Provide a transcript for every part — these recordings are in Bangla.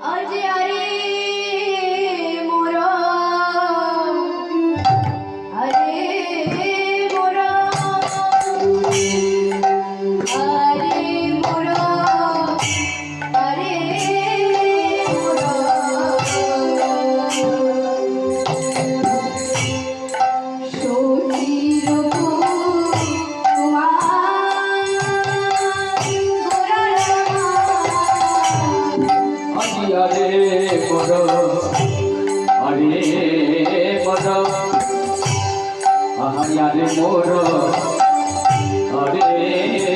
Acıya বড় আরে বড় আহারে মোর আরে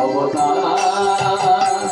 অবতার।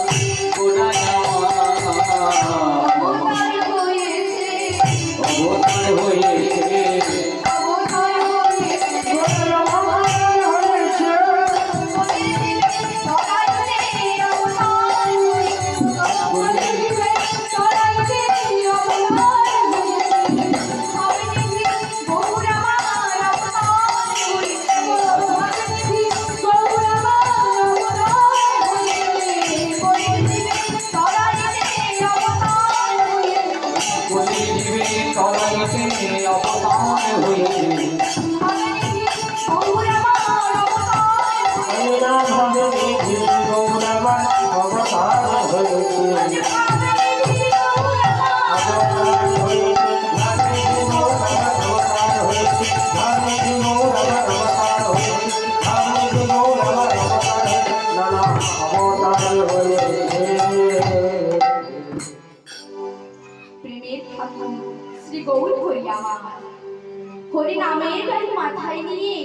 মাথায় নিয়ে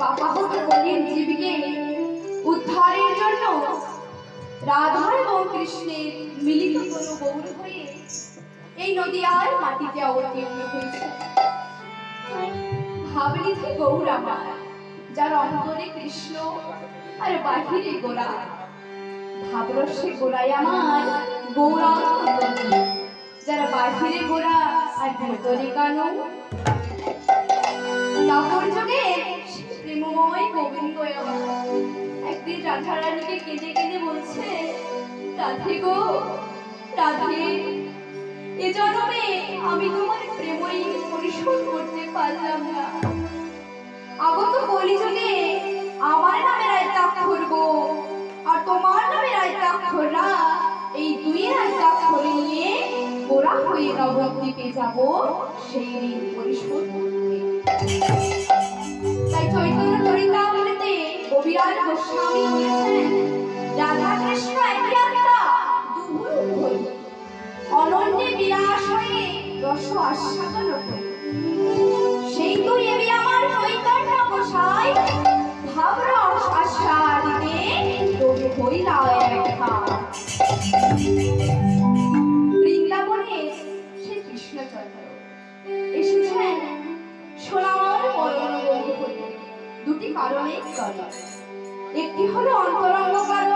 বাবা উদ্ধারের জন্য রাধা এবং কৃষ্ণের মিলিত কোনো গৌর হয়ে এই নদী আর মাটিতে অবতীর্ণ হয়েছে। ভাবলি যে গৌর আমার যার অন্তরে কৃষ্ণ আর বাহিরে গোরা ভাবরসে গোড়ায় আমার গৌরাঙ্গ যারা বাহিরে গোড়া আর ভেতরে কানো তাপর যুগে প্রেমময় গোবিন্দ একদিন রাধা রানীকে কেঁদে কেঁদে বলছে, রাধে গো, রাধে এ জন্মে আমি তোমার প্রেমই পরিশোধ করতে পারলাম না। আগত কলিযুগে আমার নামে রায়তাক্ষর গো, আর তোমার নামে রায়তাক্ষররা এই দুই রায়তাক্ষরে নিয়ে গোড়া হয়ে নবদ্বীপে যাব, সেই ঋণ পরিশোধ করতে। তাই চৈতন্য চরিতামৃতে কবিরাজ গোস্বামী বলেছেন, রাধা সেই তুই এবি আমার চৈতন্য গোসাই ভাবরস আস্বাদিতে তোকে হইলা দেখা বৃন্দাবনে সে কৃষ্ণচন্দ্র এসেছেন সোনার বরণ দুটি কারণে একটি হলো অন্তরঙ্গ কারণ